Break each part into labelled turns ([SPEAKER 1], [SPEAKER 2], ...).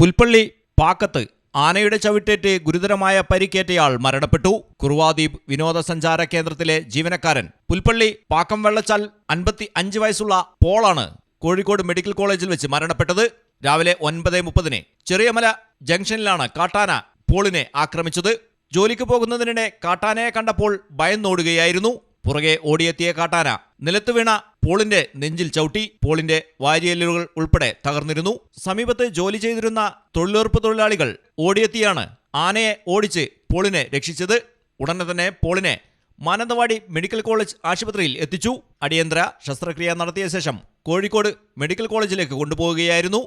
[SPEAKER 1] പുൽപ്പള്ളി പാക്കത്ത് ആനയുടെ ചവിട്ടേറ്റ് ഗുരുതരമായ പരിക്കേറ്റയാൾ മരണപ്പെട്ടു. കുറുവാദ്വീപ് വിനോദസഞ്ചാര കേന്ദ്രത്തിലെ ജീവനക്കാരൻ പുൽപ്പള്ളി പാക്കം വെള്ളച്ചാൽ അൻപത്തി അഞ്ച് വയസ്സുള്ള പോളാണ് കോഴിക്കോട് മെഡിക്കൽ കോളേജിൽ വെച്ച് മരണപ്പെട്ടത്. രാവിലെ ഒൻപത് മുപ്പതിന് ചെറിയമല ജംഗ്ഷനിലാണ് കാട്ടാന പോളിനെ ആക്രമിച്ചത്. ജോലിക്ക് പോകുന്നതിനിടെ കാട്ടാനയെ കണ്ടപ്പോൾ ഭയന്നോടുകയായിരുന്നു പുറകെ ഓടിയെത്തിയ കാട്ടാന. നിലത്ത് വീണ പോളിന്റെ നെഞ്ചിൽ ചവിട്ടി പോളിന്റെ വാരിയല്ലുകൾ ഉൾപ്പെടെ തകർന്നിരുന്നു. സമീപത്ത് ജോലി ചെയ്തിരുന്ന തൊഴിലുറപ്പ് തൊഴിലാളികൾ ഓടിയെത്തിയാണ് ആനയെ ഓടിച്ച് പോളിനെ രക്ഷിച്ചത്. ഉടനെ തന്നെ പോളിനെ മാനന്തവാടി മെഡിക്കൽ കോളേജ് ആശുപത്രിയിൽ എത്തിച്ചു. അടിയന്തര ശസ്ത്രക്രിയ നടത്തിയ ശേഷം കോഴിക്കോട് മെഡിക്കൽ കോളേജിലേക്ക് കൊണ്ടുപോവുകയായിരുന്നു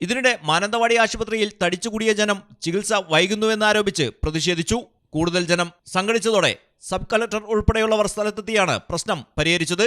[SPEAKER 1] ഇതിനിടെ മാനന്തവാടി ആശുപത്രിയിൽ തടിച്ചുകൂടിയ ജനം ചികിത്സ വൈകുന്നുവെന്നാരോപിച്ച് പ്രതിഷേധിച്ചു. കൂടുതൽ ജനം സംഘടിച്ചതോടെ സബ് കളക്ടർ ഉൾപ്പെടെയുള്ളവർ സ്ഥലത്തെത്തിയാണ് പ്രശ്നം പരിഹരിച്ചത്.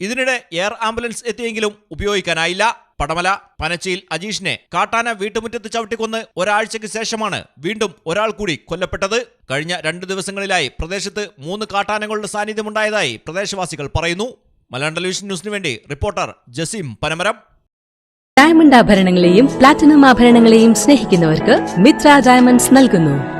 [SPEAKER 1] ഇതിനിടെ എയർ ആംബുലൻസ് എത്തിയെങ്കിലും ഉപയോഗിക്കാനായില്ല. പടമല പനച്ചിയിൽ അജീഷിനെ കാട്ടാന വീട്ടുമുറ്റത്ത് ചവിട്ടിക്കൊന്ന് ഒരാഴ്ചയ്ക്ക് ശേഷമാണ് വീണ്ടും ഒരാൾ കൂടി കൊല്ലപ്പെട്ടത്. കഴിഞ്ഞ രണ്ട് ദിവസങ്ങളിലായി പ്രദേശത്ത് മൂന്ന് കാട്ടാനകളുടെ സാന്നിധ്യമുണ്ടായതായി പ്രദേശവാസികൾ പറയുന്നു. മലയാളം ടെലിവിഷൻ ന്യൂസിനു വേണ്ടി റിപ്പോർട്ടർ ജസീം പനമരം.
[SPEAKER 2] ഡയമണ്ട് ആഭരണങ്ങളെയും പ്ലാറ്റിനം ആഭരണങ്ങളെയും സ്നേഹിക്കുന്നവർക്ക് മിത്ര ഡയമണ്ട്സ് നൽകുന്നു.